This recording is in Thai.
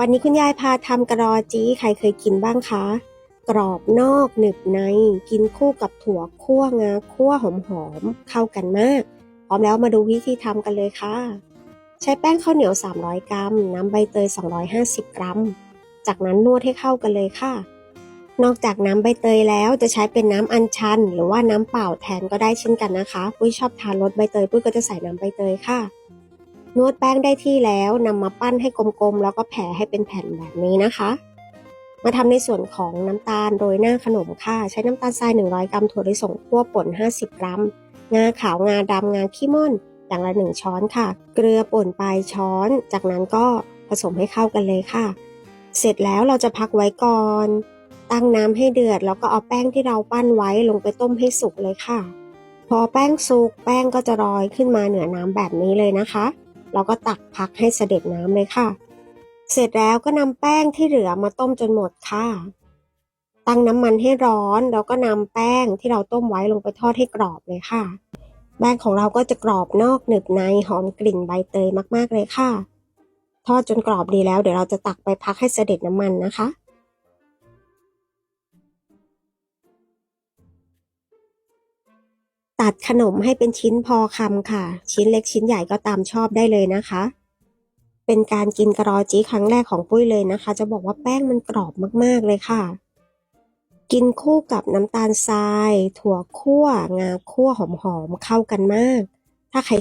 วันนี้คุณยายพาทำกระรอจี้ใครเคยกินบ้างคะ กรอบนอกหนึบใน กินคู่กับถั่วคั่วงาคั่วหอมๆเข้ากันมาก พร้อมแล้วมาดูวิธีทำกันเลยค่ะ ใช้แป้งข้าวเหนียว 300 กรัม น้ำใบเตย 250 กรัม จากนั้นนวดให้เข้ากันเลยค่ะ นอกจากน้ำใบเตยแล้วจะใช้เป็นน้ำอัญชัน หรือว่าน้ำเปล่าแทนก็ได้เช่นกันนะคะ ปุ้ยชอบทานรสใบเตยปุ้ยก็จะใส่น้ำใบเตยค่ะ นวดแป้งได้ที่แล้วนำมาปั้นให้กลมๆ แล้วก็แผ่ให้เป็นแผ่นแบบนี้นะคะ มาทำในส่วนของน้ำตาลโรยหน้าขนมค่ะ ใช้น้ำตาลทราย 100 กรัมถั่วลิสงคั่วป่น 50 กรัม งาขาวงาดำงาขี้ม่อน อย่างละ 1 ช้อนค่ะ เกลือป่นปลายช้อน จากนั้นก็ผสมให้เข้ากันเลยค่ะ เสร็จแล้วเราจะพักไว้ก่อน ตั้งน้ำให้เดือด แล้วก็เอาแป้งที่เราปั้นไว้ลงไปต้มให้สุกเลยค่ะ พอแป้งสุกแป้งก็จะลอยขึ้นมาเหนือน้ำแบบนี้เลยนะคะ เราก็ตักพักให้เสด็จน้ำเลยค่ะ เสร็จแล้วก็นำแป้งที่เหลือมาต้มจนหมดค่ะ ตั้งน้ำมันให้ร้อนแล้วก็นำแป้งที่เราต้มไว้ลงไปทอดให้กรอบเลยค่ะ แป้งของเราก็จะกรอบนอกหนึบในหอมกลิ่นใบเตยมากๆเลยค่ะ ทอดจนกรอบดีแล้วเดี๋ยวเราจะตักไปพักให้เสด็จน้ำมันนะคะ ตัดขนมให้เป็นชิ้นพอคำค่ะ ชิ้นเล็กชิ้นใหญ่ก็ตามชอบได้เลยนะคะ เป็นการกินกะรอจีครั้งแรกของปุ้ยเลยนะคะ จะบอกว่าแป้งมันกรอบมากๆเลยค่ะ กินคู่กับน้ำตาลทราย ถั่วคั่วงาคั่วหอมๆเข้ากันมาก ถ้าใคร